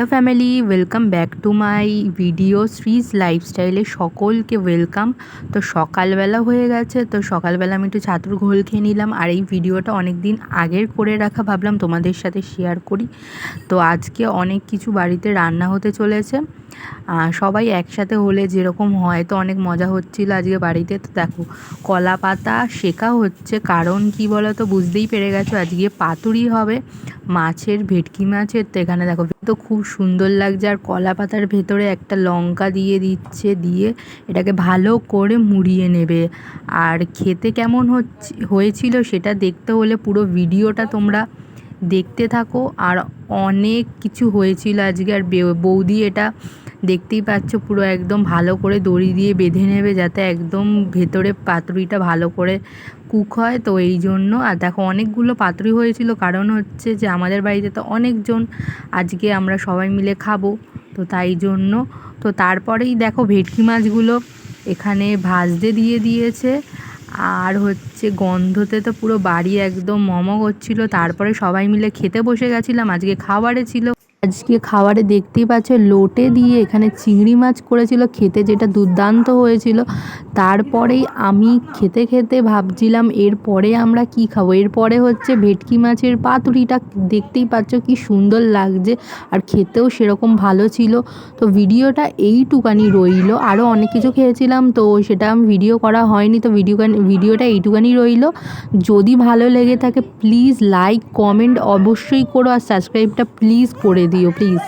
Hello family welcome back to my video শ্রীজ লাইফস্টাইলে সকলকে welcome তো সকালবেলা হয়ে গেছে, তো সকালবেলা আমি একটু ছাতুর ঘোল খেয়ে নিলাম। আর এই ভিডিওটা অনেক দিন আগের করে রাখা ভাবলাম, তোমাদের সাথে শেয়ার করি। তো আজকে অনেক কিছু বাড়িতে রান্না হতে চলেছে। সবাই একসাথে হলে যেরকম হয়, তো অনেক মজা হচ্ছিল আজকে বাড়িতে। তো দেখো, কলা পাতা শেখা হচ্ছে, কারণ কি বলো তো বুঝতেই পেরে গেছো, আজকে পাতুরি হবে, মাছের ভেটকি মাছের। তো এখানে দেখো তো খুব সুন্দর লাগছে। আর কলা পাতার ভেতরে একটা লঙ্কা দিয়ে দিচ্ছে, দিয়ে এটাকে ভালো করে মুড়িয়ে নেবে। আর খেতে কেমন হচ্ছে, হয়েছিল সেটা দেখতে হলে পুরো ভিডিওটা তোমরা দেখতে থাকো। আর অনেক কিছু হয়েছিল আজকে। আর বৌদি এটা দেখতেই পাচ্ছ পুরো একদম ভালো করে দড়ি দিয়ে বেঁধে নেবে যাতে একদম ভেতরে পাতুরিটা ভালো করে কুক হয়। তো এই জন্য, আর দেখো অনেকগুলো পাতুরি হয়েছিল। কারণ হচ্ছে যে আমাদের বাড়িতে তো অনেকজন, আজকে আমরা সবাই মিলে খাব। তো তাই জন্য, তো তারপরেই দেখো ভেটকি মাছগুলো এখানে ভাজতে দিয়ে দিয়েছে। আর হচ্ছে গন্ধতে তো পুরো বাড়ি একদম মমো করছিল। তারপরে সবাই মিলে খেতে বসে গেছিলাম। আজকে খাবারে ছিল। আজকে খাবারে দেখতেই পাচ্ছ, লোটে দিয়ে এখানে চিংড়ি মাছ করেছিল, খেতে যেটা দুর্দান্ত হয়েছিল। তারপরেই আমি খেতে খেতে ভাবছিলাম, এরপরে আমরা কি খাব? এরপরে হচ্ছে ভেটকি মাছের পাতুরিটা দেখতেই পাচ্ছ কি সুন্দর লাগছে আর খেতেও সেরকম ভালো ছিল। তো ভিডিওটা এইটুকানি রইল। আরও অনেক কিছু খেয়েছিলাম, তো সেটা আমি ভিডিও করা হয়নি, তো ভিডিও ভিডিওটা এইটুকানি রইল। যদি ভালো লেগে থাকে, প্লিজ লাইক, কমেন্ট অবশ্যই করো আর সাবস্ক্রাইবটা প্লিজ করে দিও প্লিজ